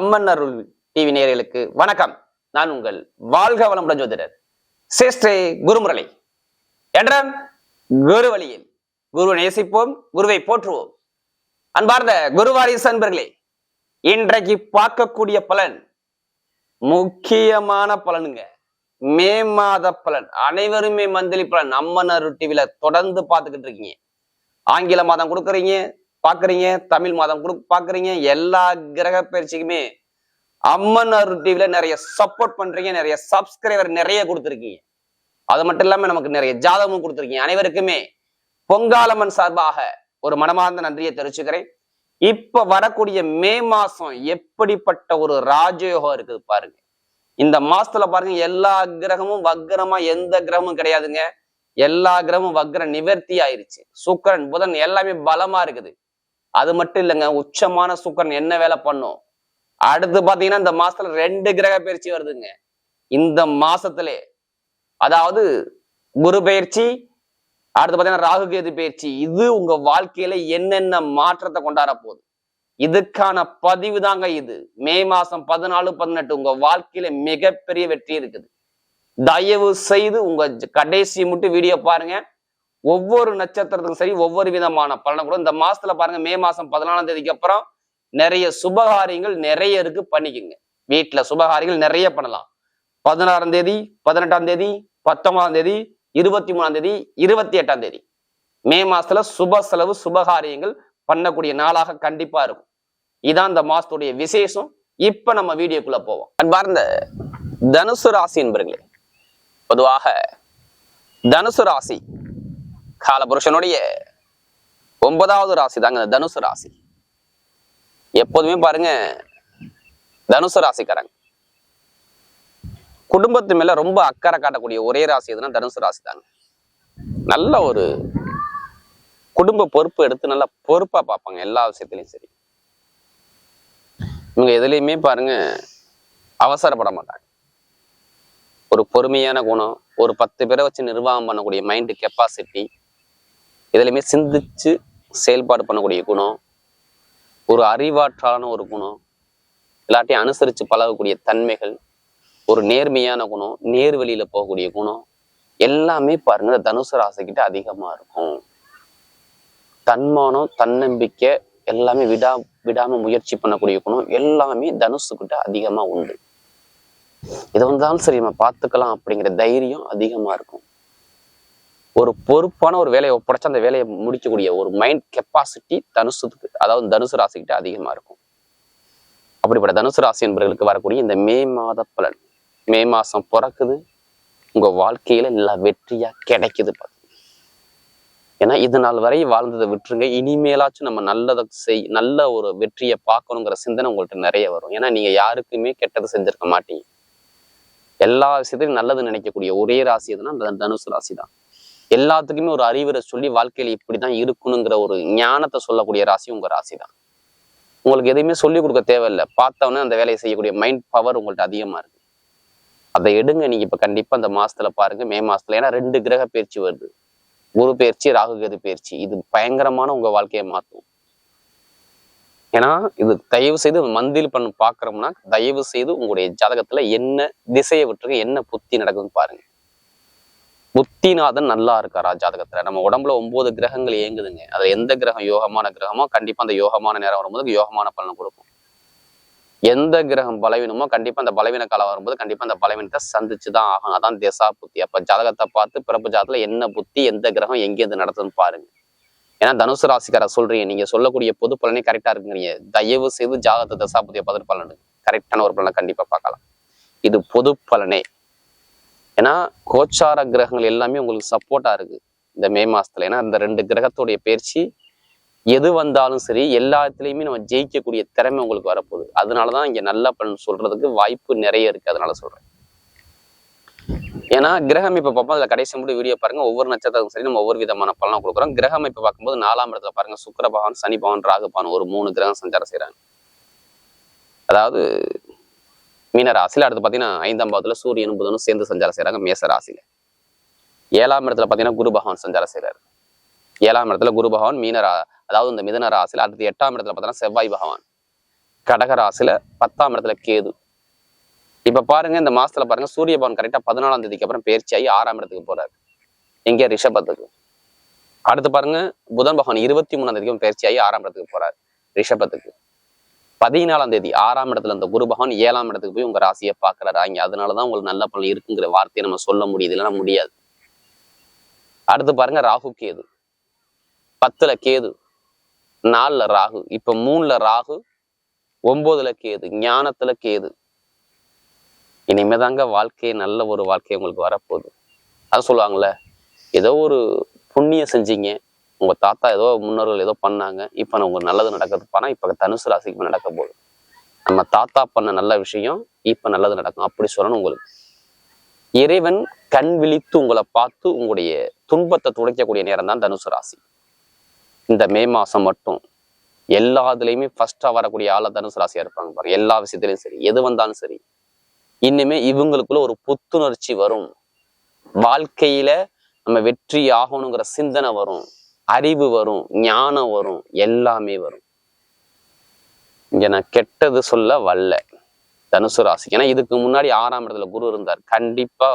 அம்மன் அருள் TV நேயர்களுக்கு வணக்கம். நான் உங்கள் வாழ்க வளமுடன் ஜோதிடர் சேஷ்டே குருமுரளி. என்ற குரு வழியில் குருவை நேசிப்போம் குருவை போற்றுவோம். அன்பார்ந்த குருவாரிசு அன்பர்களே இன்றைக்கு பார்க்கக்கூடிய பலன் முக்கியமான பலனுங்க. மே மாத பலன் அனைவருமே மந்திலி பலன் அம்மன் அருள் டிவில தொடர்ந்து பார்த்துக்கிட்டு இருக்கீங்க. ஆங்கில மாதம் கொடுக்குறீங்க பாக்குறீங்க தமிழ் மாதம் கொடு பாக்குறீங்க எல்லா கிரக பயிற்சிக்குமே அம்மன் அருள் டிவில நிறைய சப்போர்ட் பண்றீங்க நிறைய சப்ஸ்கிரைபர் நிறைய கொடுத்துருக்கீங்க. அது மட்டும் இல்லாம நமக்கு நிறைய ஜாதகமும் கொடுத்துருக்கீங்க. அனைவருக்குமே பொங்காலம்மன் சார்பாக ஒரு மனமார்ந்த நன்றியை தெரிவிச்சுக்கிறேன். இப்ப வரக்கூடிய மே மாசம் எப்படிப்பட்ட ஒரு ராஜயோகம் இருக்குது பாருங்க. இந்த மாசத்துல பாருங்க எல்லா கிரகமும் வக்ரமா எந்த கிரகமும் கிடையாதுங்க. எல்லா கிரகமும் வக்ர நிவர்த்தி ஆயிருச்சு. சுக்கரன் புதன் எல்லாமே பலமா இருக்குது. அது மட்டும் இல்லைங்க உச்சமான சுக்கரன் என்ன வேலை பண்ணும்? அடுத்து பாத்தீங்கன்னா இந்த மாசத்துல ரெண்டு கிரக பயிற்சி வருதுங்க. இந்த மாசத்திலே அதாவது குரு பயிற்சி அடுத்து பாத்தீங்கன்னா ராகு கேது பயிற்சி இது உங்க வாழ்க்கையில என்னென்ன மாற்றத்தை கொண்டாட போகுது? இதுக்கான பதிவு தாங்க இது. மே மாசம் பதினாலு பதினெட்டு உங்க வாழ்க்கையில மிகப்பெரிய வெற்றி இருக்குது. தயவு செய்து உங்க கடைசி மட்டும் வீடியோ பாருங்க. ஒவ்வொரு நட்சத்திரத்துக்கும் சரி ஒவ்வொரு விதமான பலனை கூட இந்த மாசத்துல பாருங்க மே மாசம் பதினாலாம் தேதிக்கு அப்புறம் நிறைய சுபகாரியங்கள் நிறைய இருக்கு பண்ணிக்கோங்க. வீட்டுல சுபகாரியங்கள் நிறைய பண்ணலாம். பதினாறாம் தேதி பதினெட்டாம் தேதி பத்தொன்பதாம் தேதி இருபத்தி மூணாம் தேதி இருபத்தி எட்டாம் தேதி. மே மாசத்துல சுப செலவு சுபகாரியங்கள் பண்ணக்கூடிய நாளாக கண்டிப்பா இருக்கும். இதான் இந்த மாசத்துடைய விசேஷம். இப்ப நம்ம வீடியோக்குள்ள போவோம். அன்பார்ந்த தனுசு ராசி என்பர்களே பொதுவாக தனுசு ராசி காலபுருஷனுடைய ஒன்பதாவது ராசி தாங்க தனுசு ராசி. எப்போதுமே பாருங்க தனுசு ராசிக்காரங்க. குடும்பத்து மேல ரொம்ப அக்கறை காட்டக்கூடிய ஒரே ராசி எதுனா தனுசு ராசி தாங்க நல்ல ஒரு குடும்ப பொறுப்பு எடுத்து நல்லா பொறுப்பா பார்ப்பாங்க எல்லா விஷயத்திலையும் சரி. இவங்க எதுலையுமே பாருங்க அவசரப்பட மாட்டாங்க. ஒரு பொறுமையான குணம் ஒரு பத்து பேரை வச்சு நிர்வாகம் பண்ணக்கூடிய மைண்டு கெப்பாசிட்டி எதுலையுமே சிந்திச்சு செயல்பாடு பண்ணக்கூடிய குணம் ஒரு அறிவாற்றலான ஒரு குணம் எல்லாத்தையும் அனுசரித்து பழகக்கூடிய தன்மைகள் ஒரு நேர்மையான குணம் நேர் வழியில் போகக்கூடிய குணம் எல்லாமே பாருங்க தனுசு ராசிக்கிட்ட அதிகமா இருக்கும். தன்மானம் தன்னம்பிக்கை எல்லாமே விடா விடாமல் முயற்சி பண்ணக்கூடிய குணம் எல்லாமே தனுசுக்கிட்ட அதிகமா உண்டு. இது வந்தாலும் சரி நம்ம பார்த்துக்கலாம் அப்படிங்கிற தைரியம் அதிகமா இருக்கும். ஒரு பொறுப்பான ஒரு வேலையை ஒப்படைச்சு அந்த வேலையை முடிக்கக்கூடிய ஒரு மைண்ட் கெப்பாசிட்டி தனுசுக்கு அதாவது தனுசு ராசிக்கிட்ட அதிகமா இருக்கும். அப்படிப்பட்ட தனுசு ராசி என்பவர்களுக்கு வரக்கூடிய இந்த மே மாத பலன் மே மாசம் பிறக்குது உங்க வாழ்க்கையில எல்லா வெற்றியா கிடைக்குது பார்த்து ஏன்னா இது நாள் வரை வாழ்ந்ததை விட்டுருங்க இனிமேலாச்சும் நம்ம நல்லதை செய் நல்ல ஒரு வெற்றியை பார்க்கணுங்கிற சிந்தனை உங்கள்கிட்ட நிறைய வரும். ஏன்னா நீங்க யாருக்குமே கெட்டது செஞ்சிருக்க மாட்டீங்க. எல்லா விஷயத்தையும் நல்லது நினைக்கக்கூடிய ஒரே ராசி எதுனா அந்த தனுசு ராசி தான் எல்லாத்துக்குமே ஒரு அறிவுரை சொல்லி வாழ்க்கையில இப்படிதான் இருக்கணுங்கிற ஒரு ஞானத்தை சொல்லக்கூடிய ராசி உங்க ராசி தான் உங்களுக்கு எதையுமே சொல்லிக் கொடுக்க தேவையில்லை. பார்த்தவொன்னே அந்த வேலையை செய்யக்கூடிய மைண்ட் பவர் உங்கள்ட்ட அதிகமா இருக்கு. அதை எடுங்க. நீங்க இப்ப கண்டிப்பா அந்த மாசத்துல பாருங்க. மே மாசத்துல. ஏன்னா ரெண்டு கிரக பயிற்சி வருது. குரு பயிற்சி ராகு கேது பயிற்சி. இது பயங்கரமான உங்க வாழ்க்கையை மாற்றும் ஏன்னா இது தயவு செய்து மந்தில் பண்ண பாக்குறோம்னா தயவு செய்து உங்களுடைய ஜாதகத்துல என்ன திசையை விட்டுருக்கு என்ன புத்தி நடக்குதுன்னு பாருங்க. புத்திநாதன் நல்லா இருக்காரா ஜாதகத்துல? நம்ம உடம்புல ஒன்பது கிரகங்கள் இயங்குதுங்க. அதுல எந்த கிரகம் யோகமான கிரகமோ கண்டிப்பா அந்த யோகமான நேரம் வரும்போது யோகமான பலனை கொடுக்கும். எந்த கிரகம் பலவீனமோ கண்டிப்பா அந்த பலவீன காலம் வரும்போது கண்டிப்பா அந்த பலவீனத்தை சந்திச்சுதான் ஆகும் அதான் திசா புத்தி. அப்ப ஜாதகத்தை பார்த்து பிறப்பு ஜாதகத்துல என்ன புத்தி எந்த கிரகம் எங்கேருந்து நடத்துன்னு பாருங்க. ஏன்னா தனுசு ராசிக்கார சொல்றீங்க. நீங்க சொல்லக்கூடிய பொது பலனே கரெக்டா இருக்குங்கிறீங்க. தயவு செய்து ஜாதகத்தை தசா புத்தியை பார்த்துட்டு பலனு கரெக்டான ஒரு பலனை கண்டிப்பா பார்க்கலாம். இது பொது பலனே. ஏன்னா கோச்சார கிரகங்கள் எல்லாமே உங்களுக்கு சப்போர்ட்டா இருக்கு. இந்த மே மாசத்துல. ஏன்னா இந்த ரெண்டு கிரகத்துடைய பயிற்சி எது வந்தாலும் சரி எல்லாத்துலேயுமே நம்ம ஜெயிக்கக்கூடிய திறமை உங்களுக்கு வரப்போகுது. அதனாலதான் இங்க நல்ல பண்ண சொல்றதுக்கு வாய்ப்பு நிறைய இருக்கு. அதனால சொல்றேன். ஏன்னா கிரகம் இப்போ பார்ப்போம். அதுல கடைசி மட்டும் வீடியோ பாருங்க. ஒவ்வொரு நட்சத்திரத்துக்கும் சரி நம்ம ஒவ்வொரு விதமான பலனும் கொடுக்குறோம். கிரகம் இப்ப பார்க்கும்போது நாலாம் இடத்துல பாருங்க. சுக்கரபவன் பகவான் சனி பகவான் ராகு பகவான் ஒரு மூணு கிரகம் சஞ்சாரம் செய்கிறாங்க அதாவது மீன ராசியில அடுத்து பாத்தீங்கன்னா ஐந்தாம் பாவத்துல சூரியனும் புதனும் சேர்ந்து சஞ்சாரம் செய்கிறாங்க மேச ராசியில் ஏழாம் இடத்துல பாத்தீங்கன்னா குரு பகவான் சஞ்சாரம் செய்கிறார் ஏழாம் இடத்துல குரு பகவான் மீனரா அதாவது இந்த மிதன ராசியில் அடுத்து எட்டாம் இடத்துல பார்த்தீங்கன்னா செவ்வாய் பகவான். கடகராசில பத்தாம் இடத்துல கேது. இப்ப பாருங்க இந்த மாசத்துல பாருங்க சூரிய பகவான் கரெக்டாக பதினாலாம் தேதிக்கு அப்புறம் பயிற்சி ஆகி ஆறாம் இடத்துக்கு போறாரு. எங்கே ரிஷபத்துக்கு. அடுத்து பாருங்க புதன் பகவான் இருபத்தி மூணாம் தேதிக்கு பயிற்சி ஆகி ஆறாம் இடத்துக்கு போறாரு. ரிஷபத்துக்கு. பதினாலாம் தேதி ஆறாம் இடத்துல அந்த குரு பகவான் ஏழாம் இடத்துக்கு போய் உங்க ராசியை பாக்குறாரு அங்க அதனாலதான் உங்களுக்கு நல்ல பலன் இருக்குங்கிற வார்த்தையை நம்ம சொல்ல முடியுது. இல்லைன்னா முடியாது. அடுத்து பாருங்க ராகு கேது. பத்துல கேது நாலுல ராகு. இப்ப மூணுல ராகு ஒன்பதுல கேது ஞானத்துல கேது. இனிமேதாங்க வாழ்க்கையை நல்ல ஒரு வாழ்க்கை உங்களுக்கு வரப்போகுது. அது சொல்லுவாங்கல்ல ஏதோ ஒரு புண்ணியம் செஞ்சீங்க உங்கள் தாத்தா ஏதோ முன்னோர்கள் ஏதோ பண்ணாங்க. இப்போ நான் உங்களுக்கு நல்லது நடக்கிறது பண்ணா இப்போ தனுசு ராசிக்கு இப்போ நடக்க போகுது. நம்ம தாத்தா பண்ண நல்ல விஷயம் இப்போ நல்லது நடக்கும். அப்படி சொல்லணும் உங்களுக்கு. இறைவன் கண் விழித்து உங்களை பார்த்து உங்களுடைய துன்பத்தை துடைக்கக்கூடிய நேரம் தான் தனுசு ராசி. இந்த மே மாதம் மட்டும். எல்லாத்துலேயுமே ஃபஸ்ட்டாக வரக்கூடிய ஆளாக தனுசு ராசியாக இருப்பாங்க பாருங்க. எல்லா விஷயத்துலையும் சரி. எது வந்தாலும் சரி. இன்னுமே இவங்களுக்குள்ள ஒரு புத்துணர்ச்சி வரும். வாழ்க்கையில நம்ம வெற்றி ஆகணுங்கிற சிந்தனை வரும். அறிவு வரும் ஞானம் வரும் எல்லாமே வரும். இங்க நான் கெட்டது சொல்ல வல்ல தனுசு ராசி ஏன்னா இதுக்கு முன்னாடி ஆறாம் இடத்துல குரு இருந்தார். கண்டிப்பா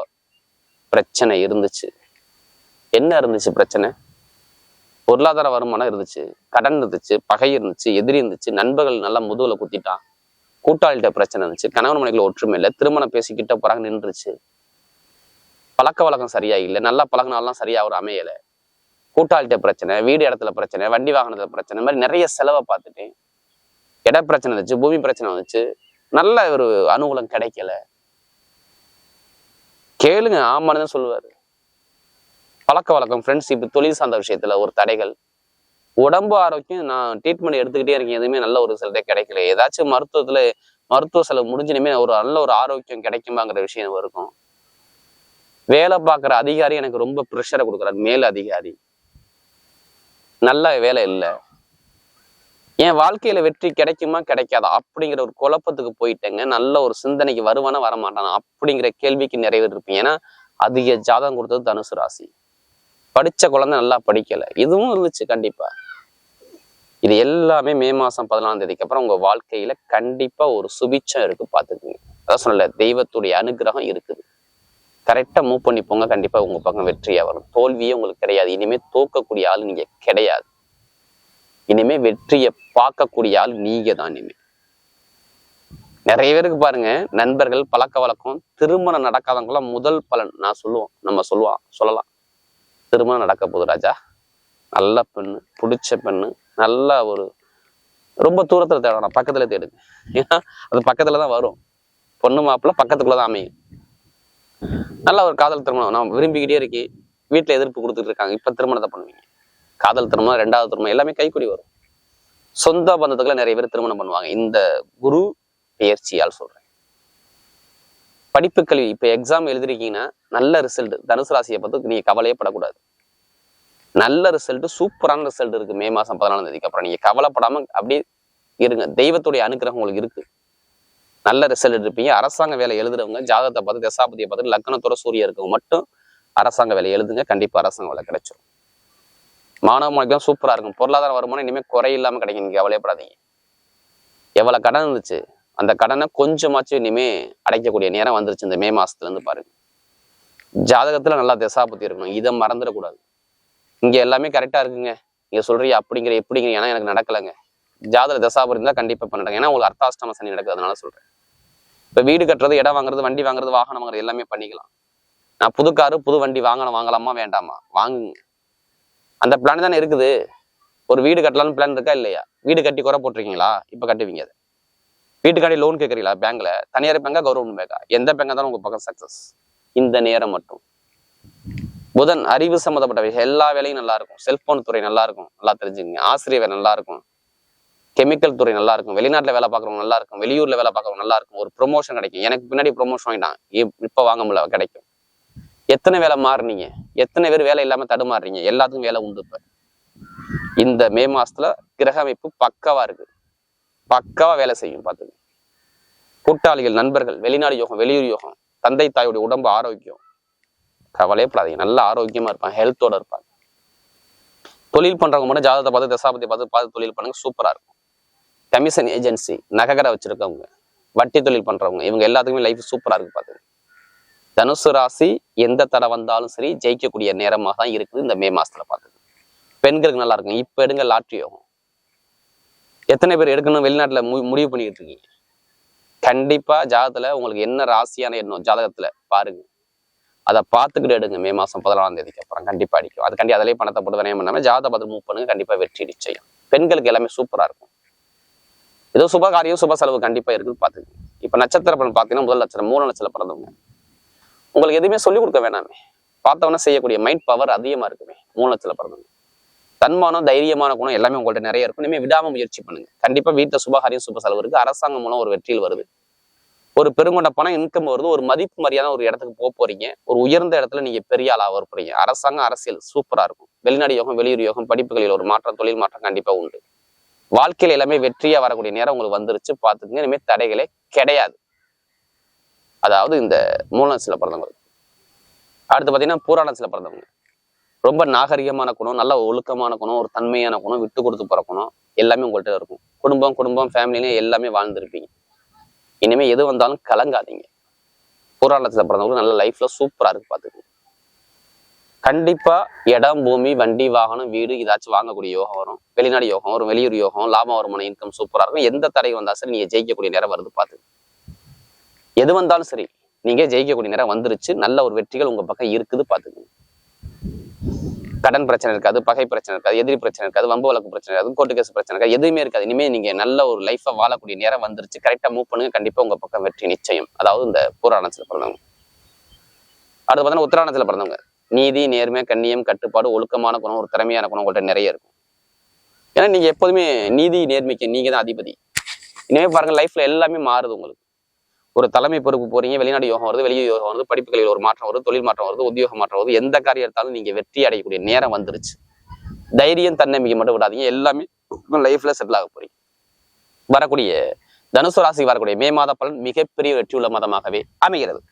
பிரச்சனை இருந்துச்சு. என்ன இருந்துச்சு பிரச்சனை? பொருளாதார வருமானம் இருந்துச்சு கடன் இருந்துச்சு பகை இருந்துச்சு எதிரி இருந்துச்சு நண்பர்கள் நல்லா முதுகுல குத்திட்டான். கூட்டாளிகிட்ட பிரச்சனை இருந்துச்சு. கணவன் மனைவிகள் ஒற்றுமை இல்லை. திருமணம் பேசிக்கிட்ட போறாங்க நின்றுச்சு. பழக்க வழக்கம் சரியா இல்லை. நல்லா பழகினாலாம் சரியா ஒரு அமையலை. கூட்டாளிட்ட பிரச்சனை வீடு இடத்துல பிரச்சனை வண்டி வாகனத்துல பிரச்சனை மாதிரி நிறைய செலவை பார்த்துட்டேன் இட பிரச்சனை வந்துச்சு பூமி பிரச்சனை வந்துச்சு. நல்ல ஒரு அனுகூலம் கிடைக்கல. கேளுங்க ஆமான்னு தான் சொல்லுவாரு. பழக்க வழக்கம் ஃப்ரெண்ட்ஷிப் தொழில் சார்ந்த விஷயத்துல ஒரு தடைகள். உடம்பு ஆரோக்கியம் நான் ட்ரீட்மெண்ட் எடுத்துக்கிட்டே இருக்கேன் எதுவுமே நல்ல ஒரு ரிசல்ட்டே கிடைக்கல. ஏதாச்சும் மருத்துவத்துல மருத்துவ செலவு முடிஞ்சினுமே ஒரு நல்ல ஒரு ஆரோக்கியம் கிடைக்குமாங்கிற விஷயம் இருக்கும். வேலை பார்க்குற அதிகாரி எனக்கு ரொம்ப ப்ரெஷரை கொடுக்குறாரு மேல் அதிகாரி நல்ல வேலை இல்லை. என் வாழ்க்கையில வெற்றி கிடைக்குமா கிடைக்காதா? அப்படிங்கிற ஒரு குழப்பத்துக்கு போயிட்டேங்க. நல்ல ஒரு சிந்தனைக்கு வருவானா வரமாட்டானா? அப்படிங்கிற கேள்விக்கு நிறைவேறி இருப்பேன் ஏன்னா அதிக ஜாதகம் கொடுத்தது தனுசு ராசி. படிச்ச குழந்தை நல்லா படிக்கல. இதுவும் இருந்துச்சு கண்டிப்பா. இது எல்லாமே மே மாசம் பதினாலாம் தேதிக்கு அப்புறம் உங்க வாழ்க்கையில கண்டிப்பா ஒரு சுபிச்சம் இருக்கு பாத்துக்குங்க அதான் சொன்னல தெய்வத்துடைய அனுகிரகம் இருக்குது. கரெக்டாக மூவ் பண்ணி போங்க கண்டிப்பாக உங்கள் பக்கம் வெற்றியாக வரும் தோல்வியே உங்களுக்கு கிடையாது. இனிமே தோக்கக்கூடிய ஆள் நீங்கள் கிடையாது. இனிமே வெற்றியை பார்க்கக்கூடிய ஆள் நீங்கள் தான் இனிமே. நிறைய பேருக்கு பாருங்க நண்பர்கள் பழக்க வழக்கம் திருமணம் நடக்காதவங்களாம் முதல் பலன் நான் சொல்லுவோம். நம்ம சொல்லுவோம் சொல்லலாம். திருமணம் நடக்க போகுது ராஜா. நல்ல பெண்ணு பிடிச்ச பெண்ணு நல்ல ஒரு ரொம்ப தூரத்தில் தேடணும். பக்கத்தில் தேடுங்க. ஏன்னா அது பக்கத்தில் தான் வரும். பொண்ணு மாப்பிள்ள பக்கத்துக்குள்ளே தான் அமையும். நல்ல ஒரு காதல் திருமணம். நான் விரும்பிக்கிட்டே இருக்கேன் வீட்டில் எதிர்ப்பு கொடுத்துட்டு இருக்காங்க. இப்போ திருமணத்தை பண்ணுவீங்க. காதல் திருமணம் ரெண்டாவது திருமணம் எல்லாமே கைக்குடி வரும். சொந்த பந்தத்துக்குள்ள நிறைய பேர் திருமணம் பண்ணுவாங்க. இந்த குரு பயிற்சியால் சொல்கிறேன் படிப்பு கல்வி இப்போ எக்ஸாம் எழுதிருக்கீங்கன்னா நல்ல ரிசல்ட் தனுசு ராசியை பார்த்து நீங்கள் கவலையே படக்கூடாது நல்ல ரிசல்ட் சூப்பரான ரிசல்ட் இருக்குது மே மாதம் பதினாலாம் தேதிக்கு அப்புறம். நீங்கள் கவலைப்படாமல் அப்படியே இருங்க. தெய்வத்துடைய அனுகிரகம் உங்களுக்கு இருக்குது நல்ல ரிசல்ட் இருப்பீங்க அரசாங்க வேலை எழுதுறவங்க ஜாதகத்தை பார்த்து தசாபதியை பார்த்து லக்னத்தோட சூரிய இருக்கவங்க மட்டும் அரசாங்க வேலை எழுதுங்க. கண்டிப்பா அரசாங்க வேலை கிடைச்சிடும் மாணவ மாணவிக்கும் சூப்பரா இருக்கும். பொருளாதார வருமானம் இனிமேல் குறை இல்லாம கிடைக்கும். நீங்க கவலையப்படாதீங்க. எவ்வளவு கடன் இருந்துச்சு? அந்த கடனை கொஞ்சமாச்சும் இனிமே அடைக்கக்கூடிய நேரம் வந்துருச்சு இந்த மே மாசத்துல இருந்து பாருங்க. ஜாதகத்துல நல்லா தசாபதி இருக்கணும். இதை மறந்துடக்கூடாது. இங்க எல்லாமே கரெக்டா இருக்குங்க. நீங்க சொல்றீங்க அப்படிங்கிற எப்படிங்கிற ஏன்னா எனக்கு நடக்கலைங்க. ஜாதக தசாபதி இருந்தால் கண்டிப்பாக பண்ணிடுங்க ஏன்னா உங்களுக்கு அர்த்தாஷ்டம சனி நடக்குது அதனால சொல்றேன். இப்ப வீடு கட்டுறது இடம் வாங்குறது வண்டி வாங்குறது வாகனம் வாங்குறது எல்லாமே பண்ணிக்கலாம். நான் புது காரு புது வண்டி வாங்கணும் வாங்கலாமா வேண்டாமா? வாங்குங்க. அந்த பிளான் தானே இருக்குது. ஒரு வீடு கட்டலாம்னு பிளான் இருக்கா இல்லையா? வீடு கட்டி குறை போட்டிருக்கீங்களா? இப்ப கட்டுவீங்க அதை. வீட்டுக்காண்டி லோன் கேட்குறீங்களா பேங்க்ல தனியார் பேங்கா கவர்மெண்ட் பேங்கா எந்த பேங்கா இருந்தாலும் உங்க பக்கம் சக்சஸ் இந்த நேரம் மட்டும். புதன் அறிவு சம்மந்தப்பட்ட விஷயம் எல்லா வேலையும் நல்லா இருக்கும். செல்போன் துறை நல்லா இருக்கும். நல்லா தெரிஞ்சுங்க ஆசிரியர் வேலை நல்லா இருக்கும். கெமிக்கல் துறை நல்லா இருக்கும் வெளிநாட்டில் வேலை பார்க்குறவங்க நல்லா இருக்கும் வெளியூரில் வேலை பார்க்குறவங்க நல்லா இருக்கும் ஒரு ப்ரொமோஷன் கிடைக்கும். எனக்கு பின்னாடி ப்ரொமோஷன் வாங்கிட்டான் இப்போ வாங்க முடியல கிடைக்கும். எத்தனை வேலை மாறுனீங்க? எத்தனை பேர் வேலை இல்லாமல் தடுமாறுறீங்க? எல்லாத்துக்கும் வேலை உண்டு இப்போ. இந்த மே மாசத்துல கிரக அமைப்பு பக்காவா இருக்கு. பக்காவா வேலை செய்யும் பார்த்துங்க. கூட்டாளிகள் நண்பர்கள் வெளிநாடு யோகம் வெளியூர் யோகம். தந்தை தாயுடைய உடம்பு ஆரோக்கியம். கவலையப்படாதீங்க நல்லா ஆரோக்கியமா இருப்பாங்க. ஹெல்த்தோட இருப்பாங்க. தொழில் பண்றவங்க மட்டும் ஜாதகத்தை பார்த்து தசாபதி பார்த்து பார்த்து தொழில் பண்ணுங்க. சூப்பரா இருக்கும். கமிஷன் ஏஜென்சி நககரை வச்சிருக்கவங்க வட்டி தொழில் பண்ணுறவங்க இவங்க எல்லாத்துக்குமே லைஃப் சூப்பராக இருக்குது பார்த்துங்க தனுசு ராசி எந்த தடை வந்தாலும் சரி ஜெயிக்கக்கூடிய நேரமாக தான் இருக்குது இந்த மே மாசத்துல பார்த்து பெண்களுக்கு நல்லா இருக்கும் இப்போ எடுங்க லாட்ரி யோகம். எத்தனை பேர் எடுக்கணும் வெளிநாட்டில் மு- முடிவு பண்ணிக்கிட்டு இருக்கீங்க? கண்டிப்பாக ஜாதகத்தில் உங்களுக்கு என்ன ராசியான எண்ணம் ஜாதகத்தில் பாருங்க. அதை பார்த்துக்கிட்டு எடுங்க. மே மாதம் பதினாலாம் தேதிக்கு அப்புறம் கண்டிப்பாக அடிக்கும். அதுக்காண்டி அதிலே பணத்தை போட்டு தானே பண்ணாமல் ஜாதகத்தை பார்த்து மூவ் பண்ணுங்க. கண்டிப்பாக வெற்றி நிச்சயம். பெண்களுக்கு எல்லாமே சூப்பராக இருக்கும். ஏதோ சுப காரியம் சுப செலவு கண்டிப்பா இருக்குன்னு பாத்துக்கங்க இப்ப நட்சத்திர பலன் பார்த்தீங்கன்னா முதல் நட்சத்திரம் மூணு நட்சத்திரம் பிறந்தவங்க. உங்களுக்கு எதுவுமே சொல்லிக் கொடுக்க வேணாமே. பார்த்தவொன்னே செய்யக்கூடிய மைண்ட் பவர் அதிகமா இருக்குமே மூணு நட்சத்திரம் பிறந்தவங்க. தன்மானம் தைரியமான குணம் எல்லாமே உங்கள்கிட்ட நிறைய இருக்கும். இனிமேல் விடாம முயற்சி பண்ணுங்க. கண்டிப்பா வீட்டுல சுபகாரியம் சுப செலவு இருக்கு. அரசாங்கம் மூலம் ஒரு வெற்றியில் வருது. ஒரு பெருங்கொண்ட பணம் இன்கம் வருது. ஒரு மதிப்பு மரியாதை ஒரு இடத்துக்கு போக போறீங்க. ஒரு உயர்ந்த இடத்துல நீங்க பெரிய ஆளாக வரப்போறீங்க போறீங்க. அரசாங்கம் அரசியல் சூப்பரா இருக்கும். வெளிநாடு யோகம் வெளியூர் யோகம் படிப்புகளில் ஒரு மாற்றம் தொழில் மாற்றம் கண்டிப்பா உண்டு. வாழ்க்கையில எல்லாமே வெற்றியா வரக்கூடிய நேரம் உங்களுக்கு வந்துருச்சு. பாத்துக்கங்க இனிமே தடைகளே கிடையாது. அதாவது இந்த மூலநட்சத்திர பிறந்தவங்க. அடுத்து பாத்தீங்கன்னா சில பிறந்தவங்க. ரொம்ப நாகரிகமான குணம் நல்ல ஒழுக்கமான குணம் ஒரு தன்மையான குணம் விட்டு கொடுத்து பிறக்கணும் குணம் எல்லாமே உங்கள்கிட்ட இருக்கும். குடும்பம் குடும்பம் ஃபேமிலிலையும் எல்லாமே வாழ்ந்துருப்பீங்க. இனிமேல் எது வந்தாலும் கலங்காதீங்க. பூராணத்தில் பிறந்தவங்க நல்ல லைஃப்ல சூப்பரா இருக்கு பார்த்துக்கோங்க. கண்டிப்பா இடம் பூமி வண்டி வாகனம் வீடு ஏதாச்சும் வாங்கக்கூடிய யோகம் வரும். வெளிநாடு யோகம் வரும் வெளியூர் யோகம் லாபம் வருமான இன்கம் சூப்பரா இருக்கும். எந்த தடை வந்தா சரி நீங்க ஜெயிக்கக்கூடிய நேரம் வருது பார்த்து. எது வந்தாலும் சரி நீங்க ஜெயிக்கக்கூடிய நேரம் வந்துருச்சு. நல்ல ஒரு வெற்றிகள் உங்க பக்கம் இருக்குது பாத்துக்கோங்க கடன் பிரச்சனை இருக்காது பகை பிரச்சனை இருக்காது எதிரி பிரச்சனை இருக்காது வம்பு வழக்கு பிரச்சனை இருக்காது கோர்ட்டு கேஸ் பிரச்சனை இருக்காது எதுவுமே இருக்காது. இனிமே நீங்க நல்ல ஒரு லைஃபை வாழக்கூடிய நேரம் வந்துருச்சு. கரெக்டா மூவ் பண்ணுங்க கண்டிப்பா உங்க பக்கம் வெற்றி நிச்சயம். அதாவது இந்த புராணத்துல பிறந்தவங்க. அடுத்து பார்த்தீங்கன்னா உத்தராணத்துல பிறந்தவங்க. நீதி நேர்மை கண்ணியம் கட்டுப்பாடு ஒழுக்கமான குணம் ஒரு திறமையான குணம் உங்கள்கிட்ட நிறைய இருக்கும். ஏன்னா நீங்க எப்போதுமே நீதி நேர்மைக்கு நீங்க தான் அதிபதி. இனிமேல் பாருங்கள் லைஃப்ல எல்லாமே மாறுது உங்களுக்கு. ஒரு தலைமை பொறுப்பு போறீங்க வெளிநாடு யோகம் வருது வெளியே யோகம் வருது படிப்புகளில் ஒரு மாற்றம் வருது தொழில் மாற்றம் வருது உத்தியோக மாற்றம் வருது எந்த காரியம் எடுத்தாலும் நீங்க வெற்றி அடையக்கூடிய நேரம் வந்துருச்சு. தைரியம் தன்னம்பிக்கை மட்டும் விடாதீங்க எல்லாமே லைஃப்ல செட்டில் ஆக போறீங்க. வரக்கூடிய தனுசு ராசி வரக்கூடிய மே மாத பலன் மிகப்பெரிய வெற்றியுள்ள மாதமாகவே அமைகிறது.